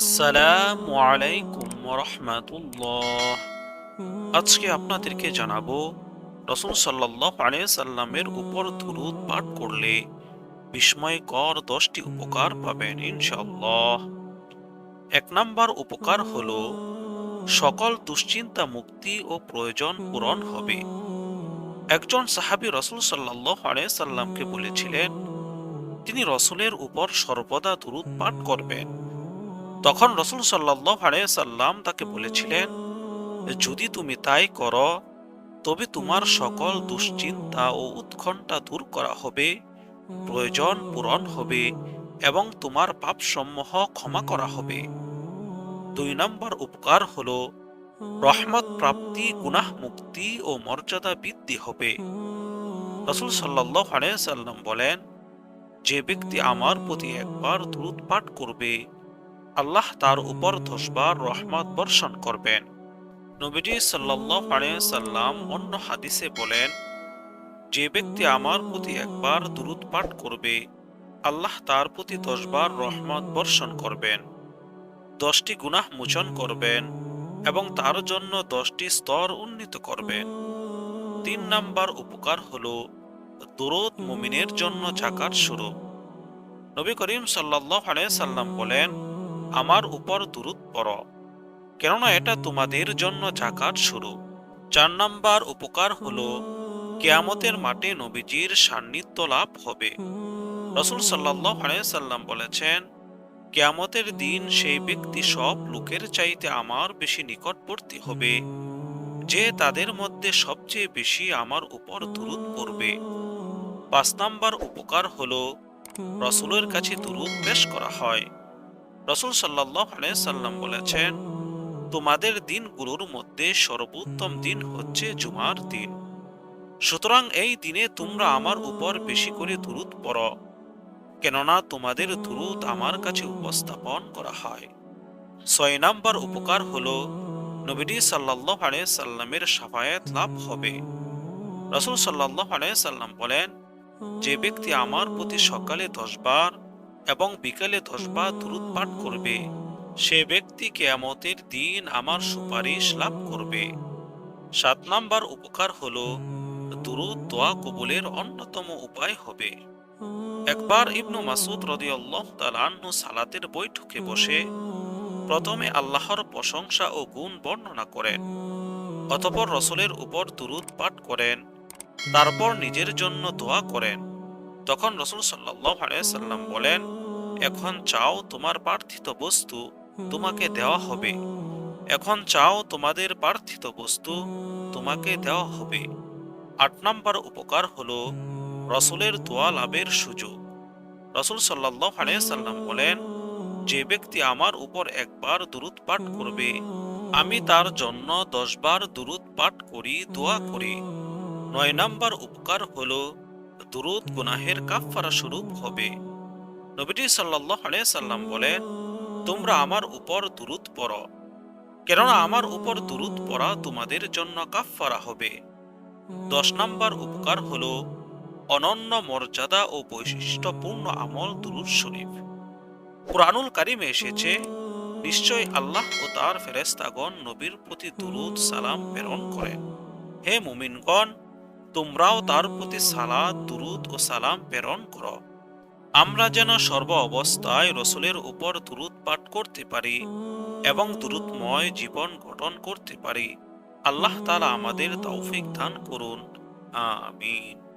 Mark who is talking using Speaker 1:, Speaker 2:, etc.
Speaker 1: আসসালামু আলাইকুম রহমাতুল্লাহ আজকে আপনাদেরকে জানাব, রসুল সাল্লাহ সাল্লামের উপর দুরুদ পাঠ করলে বিস্ময়কর দশটি উপকার পাবেন ইনশাল্লাহ এক নাম্বার উপকার হলো, সকল দুশ্চিন্তা, মুক্তি ও প্রয়োজন পূরণ হবে। একজন সাহাবী রসুল সাল্লাহ সাল্লামকে বলেছিলেন, তিনি রসুলের উপর সর্বদা দুরুদ পাঠ করবেন। তখন রসুল সাল্লাহ সাল্লাম তাকে বলেছিলেন, যদি তুমি তাই করো, তবে তোমার সকল দুশ্চিন্তা ও উৎকণ্ঠা দূর করা হবে, প্রয়োজন পূরণ হবে এবং তোমার পাপসমূহ ক্ষমা করা হবে। দুই নম্বর উপকার হল, রহমত প্রাপ্তি, গুনাহ মুক্তি ও মর্যাদা বৃদ্ধি হবে। রসুল সাল্লাহ সাল্লাম বলেন, যে ব্যক্তি আমার প্রতি একবার দ্রুত পাঠ করবে আল্লাহ তার উপর দশবার রহমত বর্ষণ করবেন। নবীজি সাল্লাহ সাল্লাম অন্য হাদিসে বলেন, যে ব্যক্তি আমার প্রতি একবার দুরুদ পাঠ করবে, আল্লাহ তার প্রতি দশবার রহমত বর্ষণ করবেন। দশটি গুনাহ মোচন করবেন এবং তার জন্য দশটি স্তর উন্নীত করবেন। তিন নাম্বার উপকার হল দুরুদ মুমিনের জন্য জাকাত স্বরূপ। নবী করিম সাল্লাহ সাল্লাম বলেন আমার উপর দুরুদ পড়। কেননা এটা তোমাদের জন্য জাকাত শুরু। চার নাম্বার উপকার হল, কেয়ামতের মাঠে নবীজির সান্নিধ্য লাভ হবে। রসুল সাল্লাহ সাল্লাম বলেছেন, কেয়ামতের দিন সেই ব্যক্তি সব লোকের চাইতে আমার বেশি নিকটবর্তী হবে, যে তাদের মধ্যে সবচেয়ে বেশি আমার উপর দুরুদ পড়বে। পাঁচ নাম্বার উপকার হল, রসুলের কাছে দুরুদ পেশ করা হয়। রসুল সাল্লাহ সাল্লাম বলেছেন, তোমাদের দিনগুলোর মধ্যে সর্বোত্তম দিন হচ্ছে জুমার দিন। সুতরাং এই দিনে তোমরা আমার উপর বেশি করে দুরুদ পড়ো, কেননা তোমাদের দুরুদ আমার কাছে উপস্থাপন করা হয়। ছয় নাম্বার উপকার হল, নবীজি সাল্লাহ সাল্লামের সাফায়াত লাভ হবে। রসুল সাল্লাহ সাল্লাম বলেন, যে ব্যক্তি আমার প্রতি সকালে দশবার এবং বিকালে দশবার দুরুদ পাঠ করবে। সে ব্যক্তি কেয়ামতের দিন আমার সুপারিশ লাভ করবে। সাত নাম্বার উপকার হল, দুরুদ দোয়া কবুলের অন্যতম উপায় হবে। একবার ইবনু মাসুদ রদিয়াল্লাহ তালান্নু সালাতের বৈঠকে বসে প্রথমে আল্লাহর প্রশংসা ও গুণ বর্ণনা করেন। অতপর রসলের উপর দুরুদ পাঠ করেন। তারপর নিজের জন্য দোয়া করেন। তখন রসুল সাল্লাহ সাল্লাম বলেন, এখন চাও তোমার প্রার্থিত বস্তু তোমাকে দেওয়া হবে। এখন চাও তোমাদের প্রার্থিত বস্তু তোমাকে দেওয়া হবে। আট নম্বর উপকার হল রসুলের দোয়া লাভের সুযোগ। রসুল সাল্লাহ সাল্লাম বলেন, যে ব্যক্তি আমার উপর একবার দুরুদ পাঠ করবে, আমি তার জন্য দশবার দুরুদ পাঠ করি, দোয়া করি। নয় নাম্বার উপকার হলো দুরুদ, গুনাহের কাফফারা স্বরূপ হবে। নবীজি সাল্লাহ সাল্লাম বলেন, তোমরা আমার উপর দুরুদ পড়ো। কেননা আমার উপর দুরুদ পড়া তোমাদের জন্য কাফফারা হবে। দশ নম্বর উপকার হল, অনন্য মর্যাদা ও বৈশিষ্ট্যপূর্ণ আমল দুরুদ শরীফ। কুরআনুল কারিমে এসেছে, নিশ্চয় আল্লাহ ও তার ফেরেস্তাগণ নবীর প্রতি দুরুদ সালাম প্রেরণ করেন। হে মুমিনগণ তোমরাও তার প্রতি সালাদ দুরুদ ও সালাম প্রেরণ করো। আমরা যেন সর্ব অবস্থায় রসুলের উপর দুরুদ পাঠ করতে পারি এবং দুরুদময় জীবন গঠন করতে পারি। আল্লাহ তালা আমাদের তৌফিক দান করুন। আমিন।